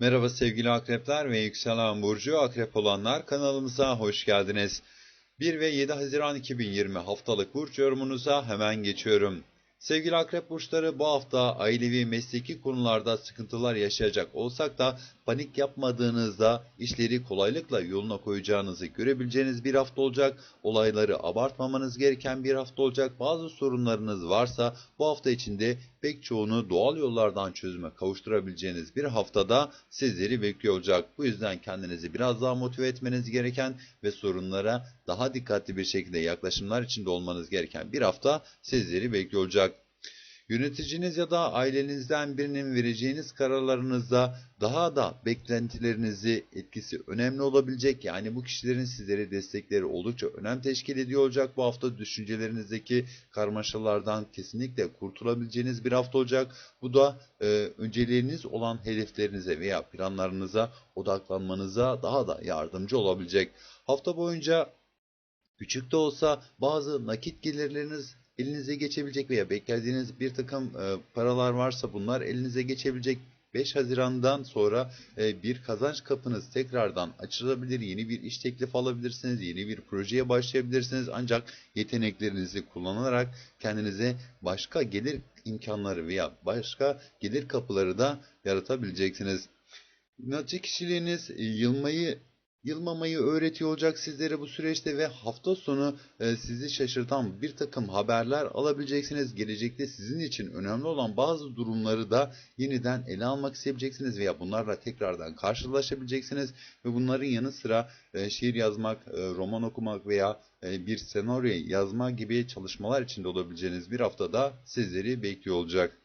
Merhaba sevgili akrepler ve yükselen burcu akrep olanlar kanalımıza hoş geldiniz. 1 ve 7 Haziran 2020 haftalık burç yorumunuza hemen geçiyorum. Sevgili akrep burçları bu hafta ailevi mesleki konularda sıkıntılar yaşayacak olsak da panik yapmadığınızda işleri kolaylıkla yoluna koyacağınızı görebileceğiniz bir hafta olacak. Olayları abartmamanız gereken bir hafta olacak. Bazı sorunlarınız varsa bu hafta içinde pek çoğunu doğal yollardan çözüme kavuşturabileceğiniz bir haftada sizleri bekliyor olacak. Bu yüzden kendinizi biraz daha motive etmeniz gereken ve sorunlara daha dikkatli bir şekilde yaklaşımlar içinde olmanız gereken bir hafta sizleri bekliyor olacak. Yöneticiniz ya da ailenizden birinin vereceğiniz kararlarınızda daha da beklentilerinizi etkisi önemli olabilecek. Yani bu kişilerin sizlere destekleri oldukça önem teşkil ediyor olacak. Bu hafta düşüncelerinizdeki karmaşalardan kesinlikle kurtulabileceğiniz bir hafta olacak. Bu da e, önceliğiniz olan hedeflerinize veya planlarınıza odaklanmanıza daha da yardımcı olabilecek. Hafta boyunca küçük de olsa bazı nakit gelirleriniz elinize geçebilecek veya beklediğiniz bir takım e, paralar varsa bunlar elinize geçebilecek. 5 Haziran'dan sonra e, bir kazanç kapınız tekrardan açılabilir. Yeni bir iş teklifi alabilirsiniz. Yeni bir projeye başlayabilirsiniz. Ancak yeteneklerinizi kullanarak kendinize başka gelir imkanları veya başka gelir kapıları da yaratabileceksiniz. İnatçı kişiliğiniz e, yılmayı yılmamayı öğretiyor olacak sizlere bu süreçte ve hafta sonu e, sizi şaşırtan bir takım haberler alabileceksiniz. Gelecekte sizin için önemli olan bazı durumları da yeniden ele almak isteyebileceksiniz veya bunlarla tekrardan karşılaşabileceksiniz ve bunların yanı sıra e, şiir yazmak, e, roman okumak veya bir senaryo yazma gibi çalışmalar içinde olabileceğiniz bir haftada sizleri bekliyor olacak.